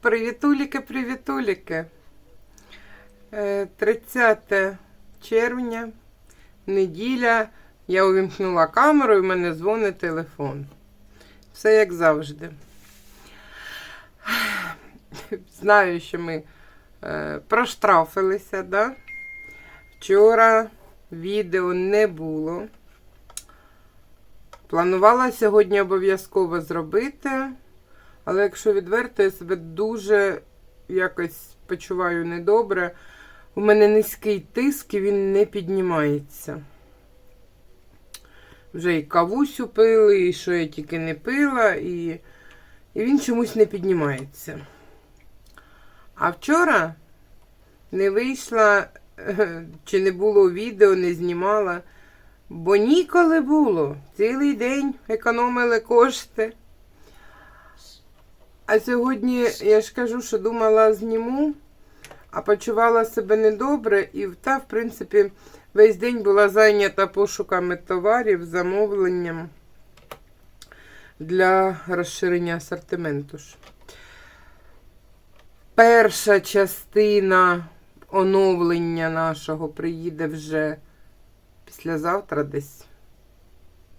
Привітуліки, привітуліки. Е, 30 червня, неділя. Я увімкнула камеру і в мене дзвонить телефон. Все як завжди. Знаю, що ми е, проштрафилися, да? Вчора відео не було. Планувала сьогодні обов'язково зробити. Але якщо відверто, я себе дуже якось почуваю недобре. У мене низький тиск і він не піднімається. Вже і кавусю пили, і що я тільки не пила, і, і він чомусь не піднімається. А вчора не вийшла, чи не було відео, не знімала, бо ніколи було. Цілий день економили кошти. А сьогодні я ж кажу, що думала зніму, а почувала себе недобре і та, в принципі, весь день була зайнята пошуками товарів, замовленням для розширення асортименту. ж. Перша частина оновлення нашого приїде вже післязавтра десь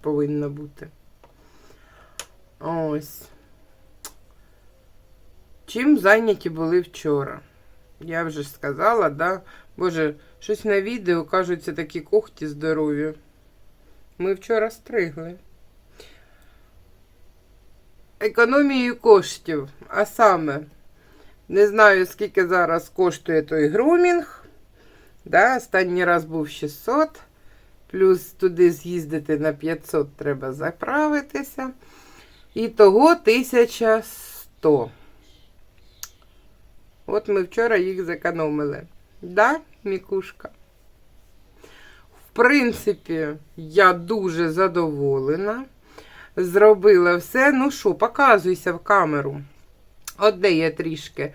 повинна бути. Ось. Чим зайняті були вчора? Я вже сказала, да? Боже, щось на відео кажуться такі когті здорові. Ми вчора стригли. Економією коштів. А саме, не знаю, скільки зараз коштує той грумінг. Да? Останній раз був 600. Плюс туди з'їздити на 500 треба заправитися. І того 1100. От ми вчора їх зекономили. Да, Мікушка? В принципі, я дуже задоволена. Зробила все. Ну що, показуйся в камеру. От де я трішки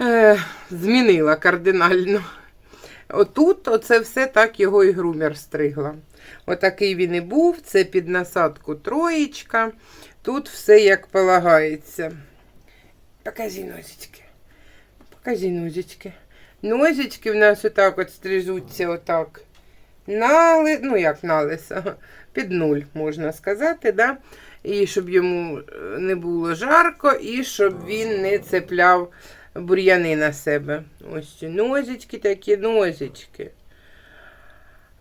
е, змінила кардинально. Отут оце все так його і грумер стригла. Отакий він і був. Це під насадку троєчка. Тут все як полагається. Покажи носички. Покажи ножички. Ножички в нас отак от стрижуться отак. На, ну як на лисо, під нуль, можна сказати, да? І щоб йому е, не було жарко, і щоб він не цепляв бур'яни на себе. Ось ці ножички такі ножички.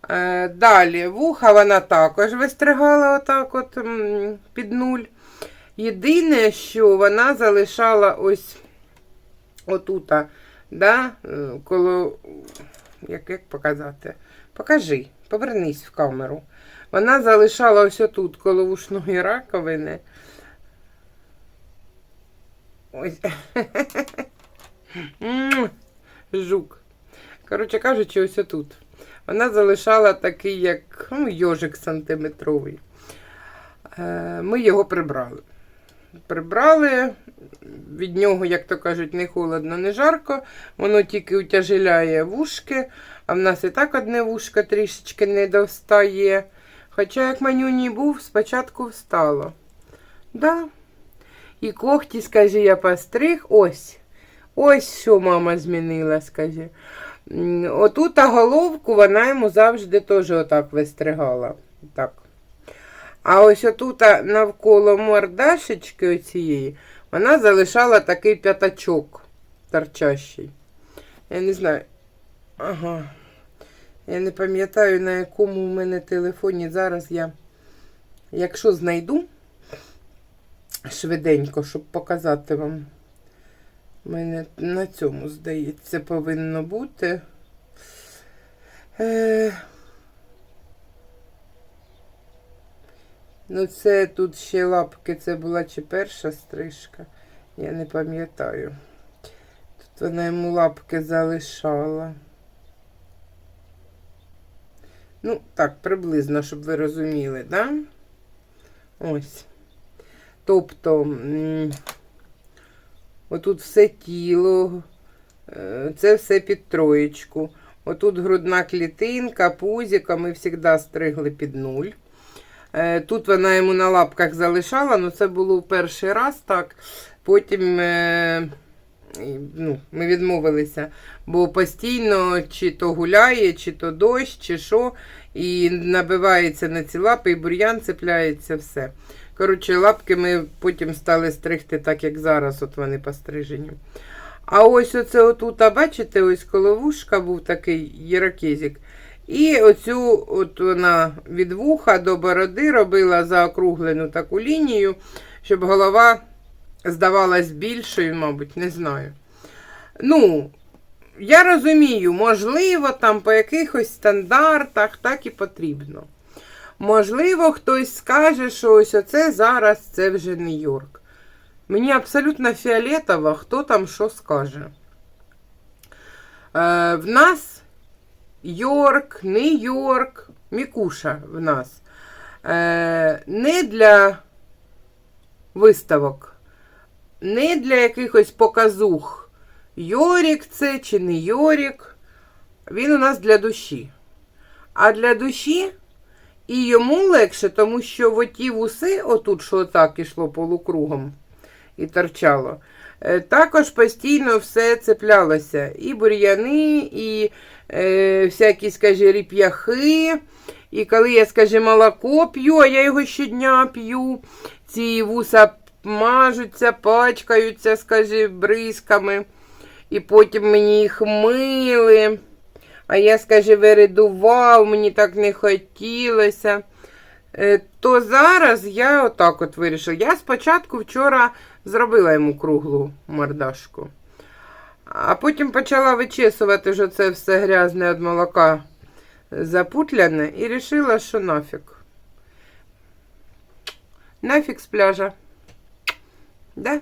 Е, далі вуха вона також вистригала отак от під нуль. Єдине, що вона залишала ось отута, да, е, коло, як, як показати? Покажи, повернись в камеру. Вона залишала ось отут коло вушної раковини. Ось. Жук. Коротше кажучи, ось отут. Вона залишала такий, як ну, йожик сантиметровий. Е, Ми його прибрали. Прибрали, від нього, як то кажуть, не холодно, не жарко. Воно тільки утяжеляє вушки, а в нас і так одне вушко трішечки не достає. Хоча, як манюній був, спочатку встало. Да. І когті, скажи, я постриг. Ось. Ось що мама змінила, скажи. М, Отут головку вона йому завжди теж отак вистригала. Так. А ось отут навколо мордашечки оцієї вона залишала такий п'ятачок торчащий. Я не знаю. Ага. Я не пам'ятаю, на якому у мене телефоні зараз я, якщо знайду швиденько, щоб показати вам. У мене на цьому, здається, повинно бути. Е... Ну, це тут ще лапки, це була чи перша стрижка, я не пам'ятаю. Тут вона йому лапки залишала. Ну, так, приблизно, щоб ви розуміли, да? Ось. Тобто, Отут все тіло, е, це все під троєчку. Отут грудна клітинка, пузіка, ми завжди стригли під нуль. Е, Тут вона йому на лапках залишала, але це було перший раз так. Потім е, ну, ми відмовилися, бо постійно чи то гуляє, чи то дощ, чи що, і набивається на ці лапи, і бур'ян цепляється, все. Коротше, лапки ми потім стали стригти так, як зараз, от вони пострижені. А ось оце отут, а бачите, ось коло вушка був такий єракезик. І оцю от вона від вуха до бороди робила заокруглену таку лінію, щоб голова здавалась більшою, мабуть, не знаю. Ну, я розумію, можливо, там по якихось стандартах так і потрібно. Можливо, хтось скаже, що ось оце зараз це вже Нью-Йорк. Мені абсолютно фіолетово, хто там що скаже. Е, в нас Йорк, Нью-Йорк, Мікуша в нас. Е, не для виставок, не для якихось показух. Йорік це чи не Йорік. Він у нас для душі. А для душі і йому легше, тому що в оті вуси, отут, що отак ішло полукругом і торчало, е, також постійно все цеплялося. І бур'яни, і е, всякі, скажі, ріп'яхи. І коли я, скажі, молоко п'ю, а я його щодня п'ю, ці вуса мажуться, пачкаються, скажі, бризками. І потім мені їх мили. А я, скажи, виридував, мені так не хотілося. Е, То зараз я отак от вирішила. Я спочатку вчора зробила йому круглу мордашку. А потім почала вичесувати що це все грязне від молока запутляне і вирішила, що нафіг. Нафіг з пляжа. Да?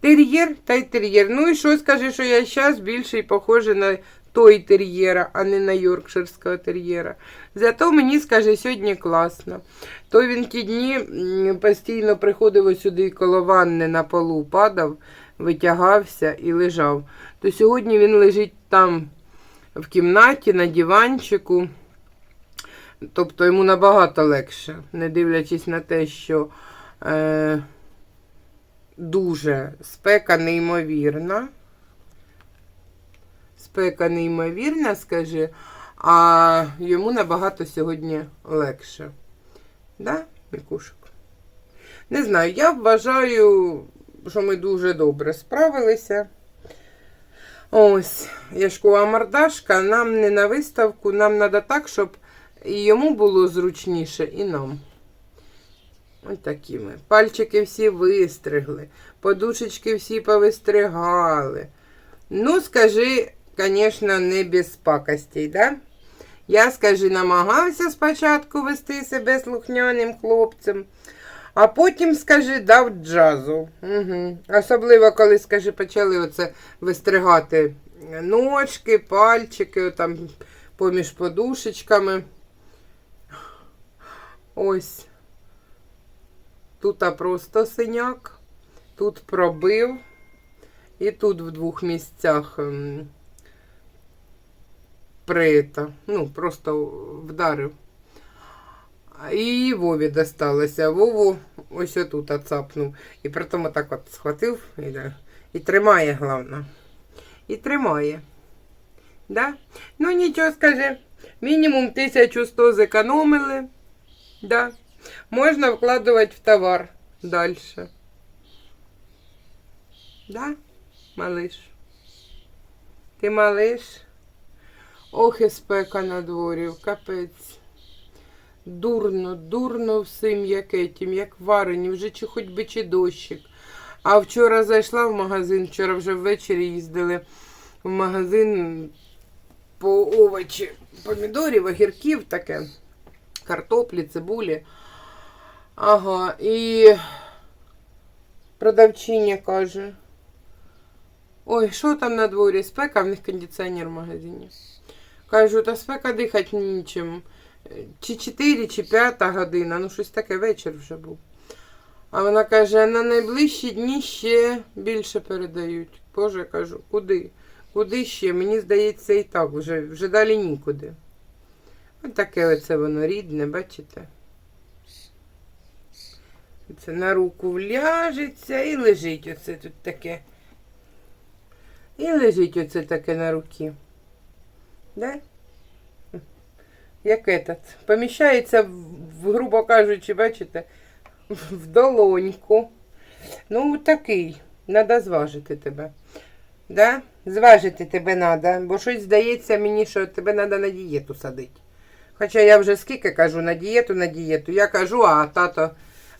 Тер'єр та й тер'єр. Ну і що скажи, що я зараз більше похожа на той тер'єра, а не на йоркширського тер'єра. Зато мені, скаже, сьогодні класно. То він ті дні постійно приходив сюди коло ванни на полу, падав, витягався і лежав. То сьогодні він лежить там в кімнаті на диванчику. Тобто йому набагато легше, не дивлячись на те, що е, дуже спека неймовірна. Спека неймовірна, скажи, а йому набагато сьогодні легше. Да, Мікушик? Не знаю, я вважаю, що ми дуже добре справилися. Ось, Яшкова мордашка, нам не на виставку, нам треба так, щоб і йому було зручніше, і нам. Ось такі ми. Пальчики всі вистригли, подушечки всі повистригали. Ну, скажи, звісно, не без пакостей, да? Я, скажи, намагався спочатку вести себе слухняним хлопцем, а потім, скажи, дав джазу. Угу. Особливо, коли, скажи, почали оце вистригати ножки, пальчики, там поміж подушечками. Ось. Тут просто синяк, тут пробив, і тут в двох місцях ем, прита. Ну, просто вдарив. І Вові досталося. Вову ось отут оцапнув. І при тому так от схватив і, і тримає, головне. І тримає. Да? Ну нічого скажи. Мінімум 1100 зекономили. Да. Можна вкладувати в товар далі. Да, малиш? Ти малиш? Ох, і спека на дворі, капець. Дурно, дурно всім якетім, як варені, вже чи хоч би чи дощик. А вчора зайшла в магазин, вчора вже ввечері їздили в магазин по овочі, помідорів, огірків таке, картоплі, цибулі. Ага, і продавчиня каже. Ой, що там на дворі? Спека, в них кондиціонер в магазині. Кажу, та спека дихати нічим. Чи 4, чи 5 година, ну щось таке вечір вже був. А вона каже, на найближчі дні ще більше передають. Боже, кажу, куди? Куди ще? Мені здається, і так вже, вже далі нікуди. Ось таке оце воно рідне, бачите? Це на руку вляжеться і лежить оце тут таке. І лежить оце таке на руці. Да? Як этот. Поміщається, грубо кажучи, бачите, в долоньку. Ну, такий. Надо зважити тебе. Да? Зважити тебе треба, бо щось здається мені, що тебе треба на дієту садити. Хоча я вже скільки кажу на дієту, на дієту. Я кажу, а тато.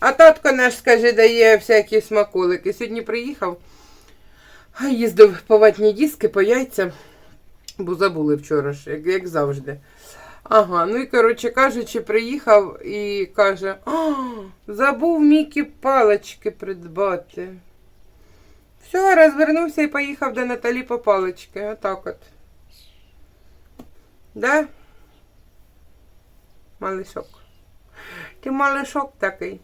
А татко наш, скажи, дає всякі смаколики. Сьогодні приїхав, їздив по ватні диски, по яйцям, бо забули вчора ж, як, як завжди. Ага, ну і коротше кажучи, приїхав і каже: а, забув Мікі палички придбати. Все, розвернувся і поїхав до Наталі по палички. Отак от. Да? Малишок. Ти малишок такий.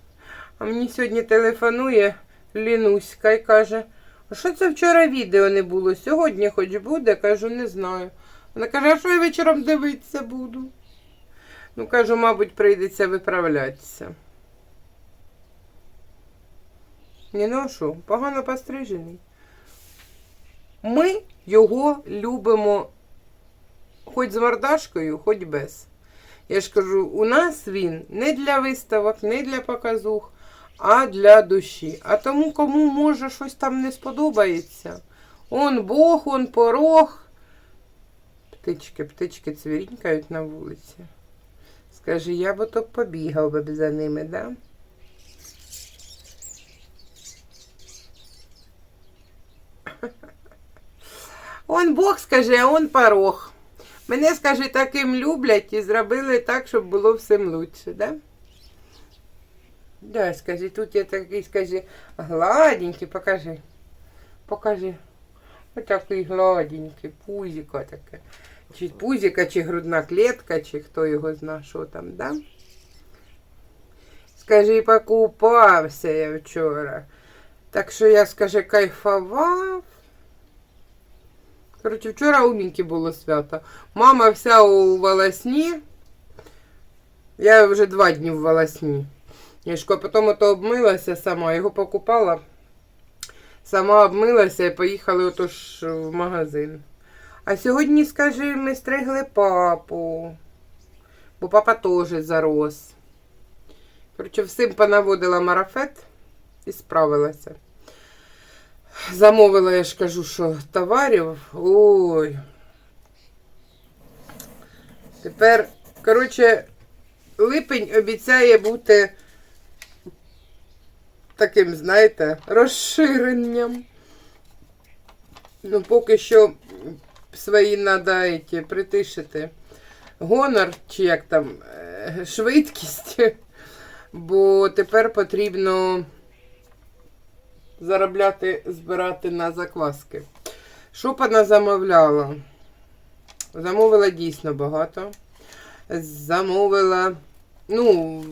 А мені сьогодні телефонує Лінуська і каже, а що це вчора відео не було? Сьогодні хоч буде? Кажу, не знаю. Вона каже, а що я вечором дивитися буду? Ну, кажу, мабуть, прийдеться виправлятися. Ні, ну що, погано пострижений. Ми його любимо хоч з мордашкою, хоч без. Я ж кажу, у нас він не для виставок, не для показух, а для душі. А тому, кому може щось там не сподобається, он Бог, он порог. Птички, птички цвірінькають на вулиці. Скажи, я б то побігав би за ними, да? Он Бог скаже, а он порог. Мене, скажи, таким люблять і зробили так, щоб було всім лучше, да? Да, скажи, тут я такий, скажи, гладенький, покажи. Покажи. Ось такий гладенький, пузіко таке. Чи пузіка, чи грудна клітка, чи хто його зна, що там, да? Скажи, покупався я вчора. Так що я, скажи, кайфував. Коротше, вчора у Мінки було свято. Мама вся у волосні. Я вже два дні в волосні. Яшко, потім ото обмилася сама, його покупала. Сама обмилася і поїхали отож в магазин. А сьогодні, скажи, ми стригли папу. Бо папа теж зарос. Коротше, всім понаводила марафет і справилася. Замовила, я ж кажу, що товарів. Ой. Тепер, коротше, липень обіцяє бути таким, знаєте, розширенням. Ну, поки що свої треба притишити. Гонор, чи як там, е, швидкість. Бо тепер потрібно заробляти, збирати на закваски. Що вона замовляла? Замовила дійсно багато. Замовила, ну,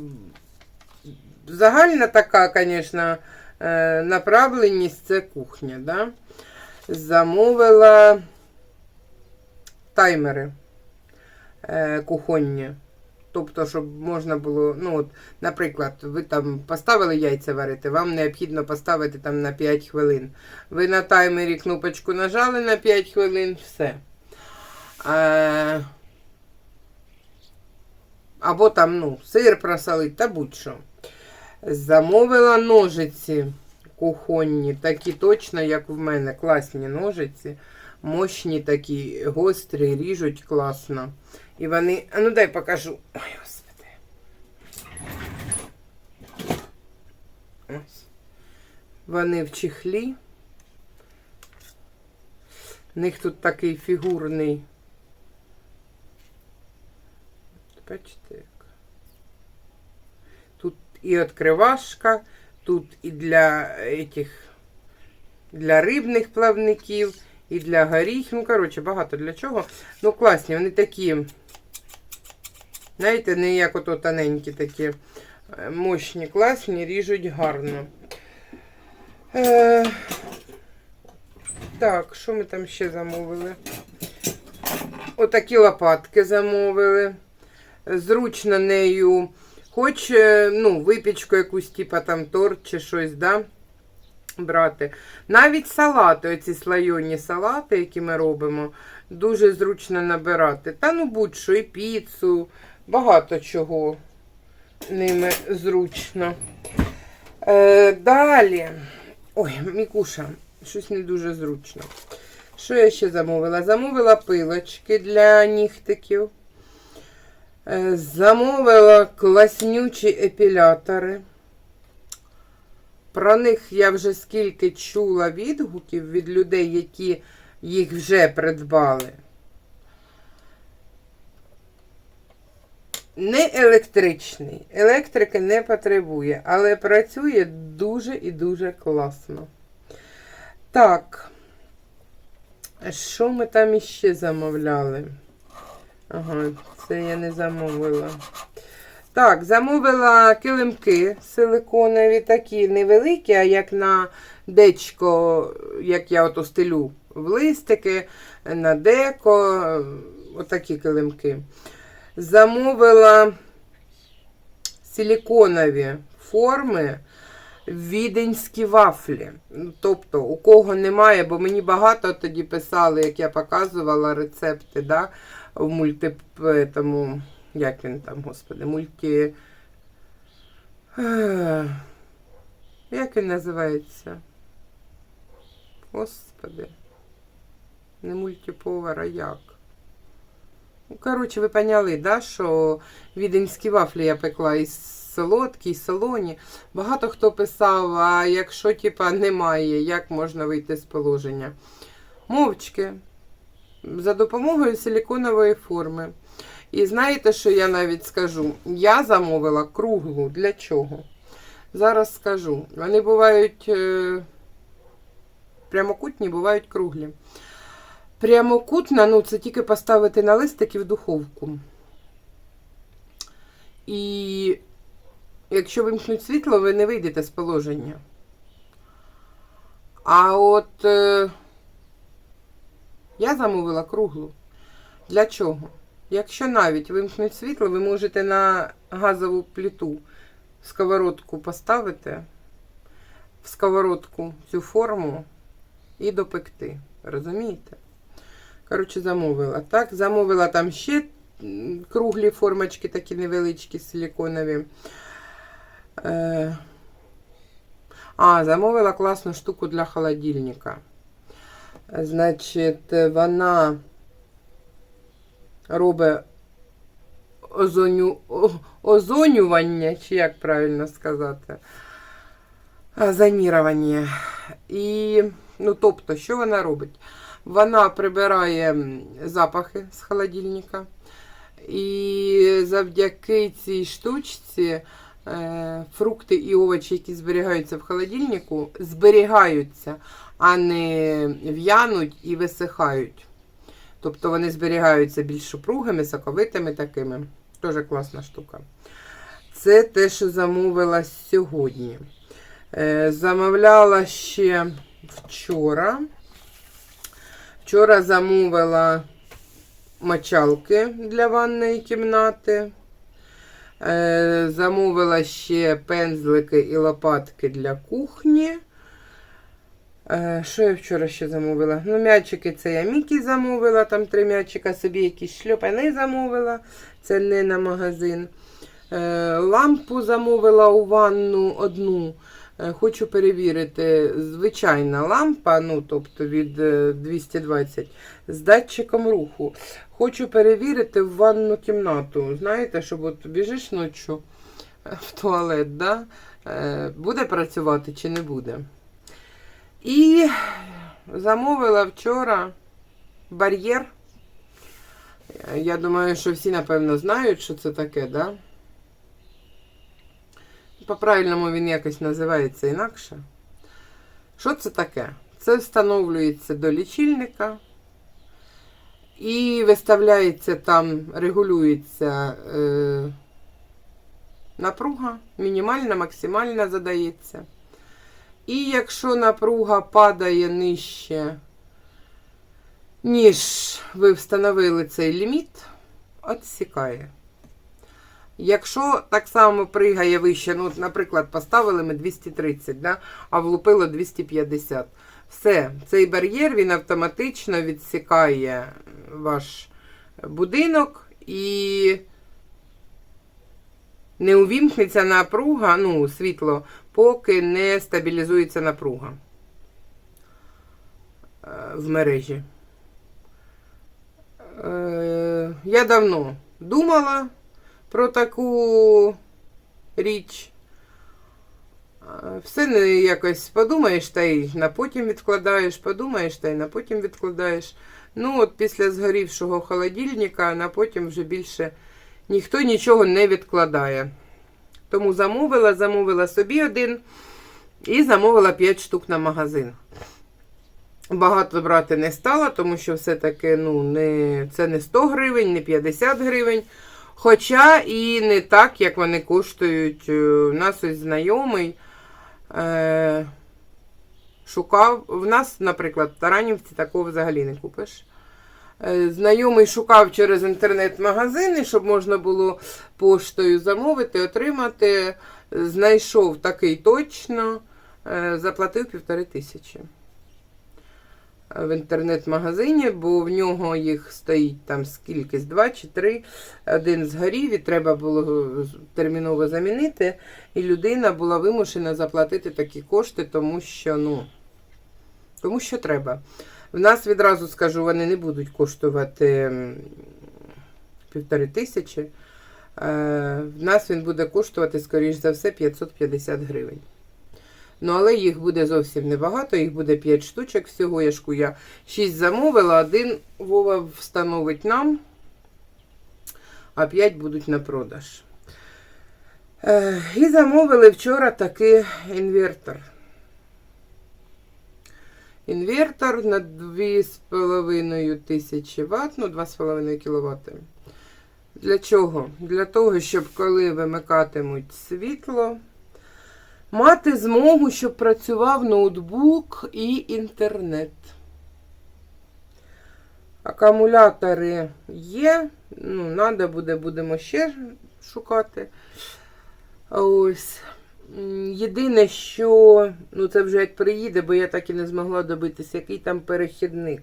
загальна така, звісно, е, направленість це кухня, да? Замовила таймери е, кухонні. Тобто, щоб можна було, ну, от, наприклад, ви там поставили яйця варити, вам необхідно поставити там на 5 хвилин. Ви на таймері кнопочку нажали на 5 хвилин, все. Е, або там, ну, сир просолить, та будь-що. Замовила ножиці кухонні, такі точно, як в мене, класні ножиці. Мощні такі, гострі, ріжуть класно. І вони. А ну дай покажу. Ой, господи. Ось. Вони в чехлі. У них тут такий фігурний. Бачите і відкривашка, тут і для этих, для рибних плавників, і для горіхів. Ну, коротше, багато для чого. Ну, класні, вони такі. Знаєте, не як ото тоненькі такі Е, Мощні, класні, ріжуть гарно. Е, так, що ми там ще замовили? Отакі лопатки замовили. Зручно нею, хоч ну, випічку якусь, типа там торт чи щось, да? брати. Навіть салати, оці слайонні салати, які ми робимо, дуже зручно набирати. Та ну будь-що, і піцу, багато чого ними зручно. Е, далі. Ой, Мікуша, щось не дуже зручно. Що я ще замовила? Замовила пилочки для нігтиків. Е, Замовила класнючі епілятори. Про них я вже скільки чула відгуків від людей, які їх вже придбали. Не електричний, електрики не потребує, але працює дуже і дуже класно. Так, що ми там іще замовляли? Ага, це я не замовила. Так, замовила килимки силиконові, такі невеликі, а як на дечко, як я ото стелю в листики, на деко, отакі килимки. Замовила силиконові форми віденські вафлі. Тобто, у кого немає, бо мені багато тоді писали, як я показувала рецепти, да, в мульти, тому, як він там, господи, мульті. Як він називається? Господи. Не мультиповар, а як? Ну, коротше, ви поняли, да, що віденські вафлі я пекла і солодкі, і солоні. Багато хто писав, а якщо типа немає, як можна вийти з положення? Мовчки. За допомогою силіконової форми. І знаєте, що я навіть скажу? Я замовила круглу. Для чого? Зараз скажу. Вони бувають е, прямокутні, бувають круглі. Прямокутна, ну, це тільки поставити на листики в духовку. І якщо вимкнуть світло, ви не вийдете з положення. А от е, я замовила круглу. Для чого? Якщо навіть вимкнуть світло, ви можете на газову плиту сковородку поставити, в сковородку цю форму і допекти. Розумієте? Коротше, замовила. Так, замовила там ще круглі формочки, такі невеличкі, силіконові. Е... А, замовила класну штуку для холодильника. Значить, вона робить озоню... озонювання, чи як правильно сказати, зонірування. І, ну, тобто, що вона робить? Вона прибирає запахи з холодильника. І завдяки цій штучці фрукти і овочі, які зберігаються в холодильнику, зберігаються, а не в'януть і висихають. Тобто вони зберігаються більш упругими, соковитими такими. Дуже класна штука. Це те, що замовила сьогодні. Е, замовляла ще вчора. Вчора замовила мочалки для ванної кімнати. Е, замовила ще пензлики і лопатки для кухні. Е, Що я вчора ще замовила? Ну, м'ячики це я Мікі замовила, там три м'ячика, собі якісь шльопани замовила. Це не на магазин. Е, Лампу замовила у ванну одну. Хочу перевірити, звичайна лампа, ну, тобто від е, 220, з датчиком руху. Хочу перевірити в ванну кімнату. Знаєте, щоб от біжиш ночі в туалет, да? Е, буде працювати чи не буде. І замовила вчора бар'єр. Я думаю, що всі, напевно, знають, що це таке, да? По-правильному він якось називається інакше. Що це таке? Це встановлюється до лічильника і виставляється там, регулюється е, напруга мінімальна, максимальна задається. І якщо напруга падає нижче, ніж ви встановили цей ліміт, відсікає. Якщо так само пригає вище, ну, наприклад, поставили ми 230, да, а влупило 250. Все, цей бар'єр він автоматично відсікає ваш будинок і не увімкнеться напруга, ну, світло, поки не стабілізується напруга е, в мережі. Е, Я давно думала про таку річ. Е, Все не якось подумаєш та й на потім відкладаєш, подумаєш та й на потім відкладаєш. Ну, от після згорівшого холодильника на потім вже більше ніхто нічого не відкладає. Тому замовила, замовила собі один і замовила 5 штук на магазин. Багато брати не стала, тому що все-таки ну, не, це не 100 гривень, не 50 гривень. Хоча і не так, як вони коштують. У нас ось знайомий е, шукав. В нас, наприклад, в Таранівці такого взагалі не купиш. Е, Знайомий шукав через інтернет-магазини, щоб можна було поштою замовити, отримати. Знайшов такий точно, е, заплатив півтори тисячі в інтернет-магазині, бо в нього їх стоїть там скільки, з два чи три. Один згорів і треба було терміново замінити. І людина була вимушена заплатити такі кошти, тому що, ну, тому що треба. В нас відразу скажу, вони не будуть коштувати півтори тисячі. Е, В нас він буде коштувати, скоріш за все, 550 гривень. Ну, але їх буде зовсім небагато, їх буде 5 штучок всього. Яшку я 6 замовила, один Вова встановить нам, а 5 будуть на продаж. Е, і замовили вчора такий інвертор. Інвертор на 2,5 тисячі Вт, ну 2,5 кВт. Для чого? Для того, щоб коли вимикатимуть світло, мати змогу, щоб працював ноутбук і інтернет. Акумулятори є. Ну, треба буде, будемо ще шукати. Ось. Єдине, що, ну це вже як приїде, бо я так і не змогла добитися, який там перехідник.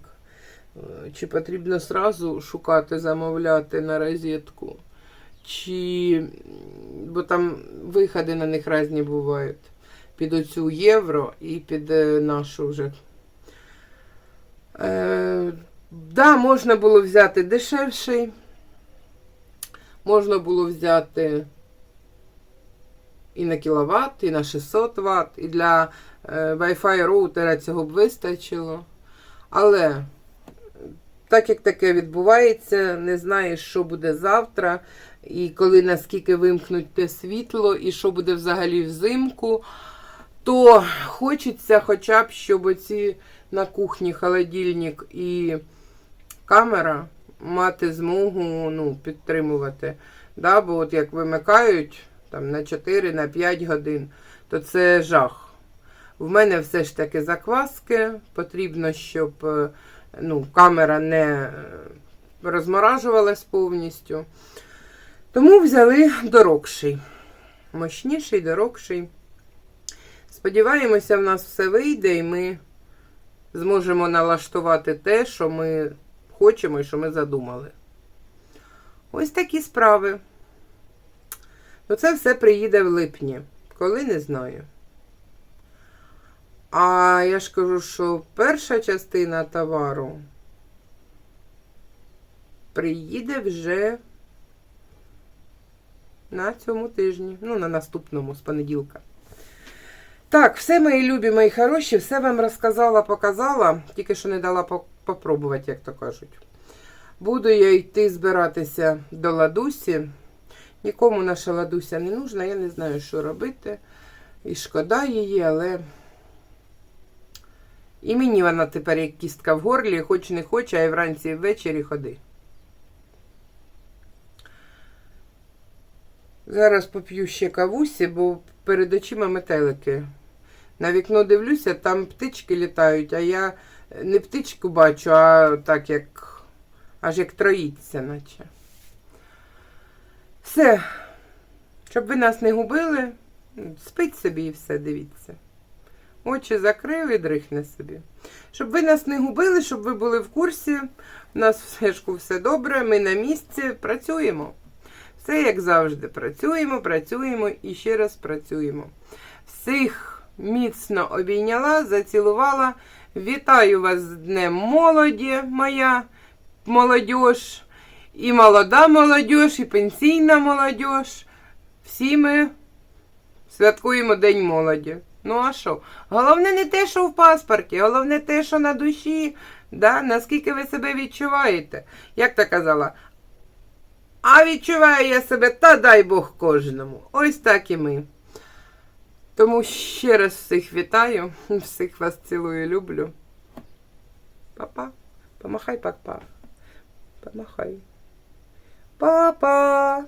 Е, Чи потрібно сразу шукати, замовляти на розетку, чи бо там виходи на них різні бувають. Під оцю євро і під е, нашу вже. Е, да, можна було взяти дешевший. Можна було взяти і на кіловат, і на 600 Вт, і для е, Wi-Fi роутера цього б вистачило. Але так як таке відбувається, не знаєш, що буде завтра, і коли наскільки вимкнуть те світло, і що буде взагалі взимку, то хочеться хоча б, щоб оці на кухні холодильник і камера мати змогу ну, підтримувати. Да? Бо от як вимикають там, на 4 на 5 годин, то це жах. В мене все ж таки закваски. Потрібно, щоб е, ну, камера не е, розморажувалась повністю. Тому взяли дорогший. Мощніший, дорогший. Сподіваємося, в нас все вийде, і ми зможемо налаштувати те, що ми хочемо і що ми задумали. Ось такі справи. Ну, це все приїде в липні. Коли не знаю. А я ж кажу, що перша частина товару приїде вже на цьому тижні. Ну, на наступному, з понеділка. Так, все мої любі, мої хороші, все вам розказала, показала, тільки що не дала попробувати, як то кажуть. Буду я йти збиратися до ладусі. Нікому наша ладуся не нужна, я не знаю, що робити. І шкода її, але. І мені вона тепер як кістка в горлі, хоч не хоче, а й вранці і ввечері ходи. Зараз поп'ю ще кавусі, бо перед очима метелики. На вікно дивлюся, там птички літають, а я не птичку бачу, а так як аж як троїться, наче. Все. Щоб ви нас не губили, спить собі і все, дивіться. Очі закрив і дрихне собі. Щоб ви нас не губили, щоб ви були в курсі. У нас в Сешку все добре, ми на місці працюємо. Все як завжди. Працюємо, працюємо і ще раз працюємо. Всіх міцно обійняла, зацілувала. Вітаю вас з Днем молоді, моя молодь. І молода молодь, і пенсійна молодь. Всі ми святкуємо День молоді. Ну а що? Головне не те, що в паспорті, головне те, що на душі, да? наскільки ви себе відчуваєте. Як та казала? А відчуваю я себе, та дай Бог кожному. Ось так і ми. Тому ще раз всіх вітаю, всіх вас цілую, люблю. Папа, помахай папа. Помахай. Па-па!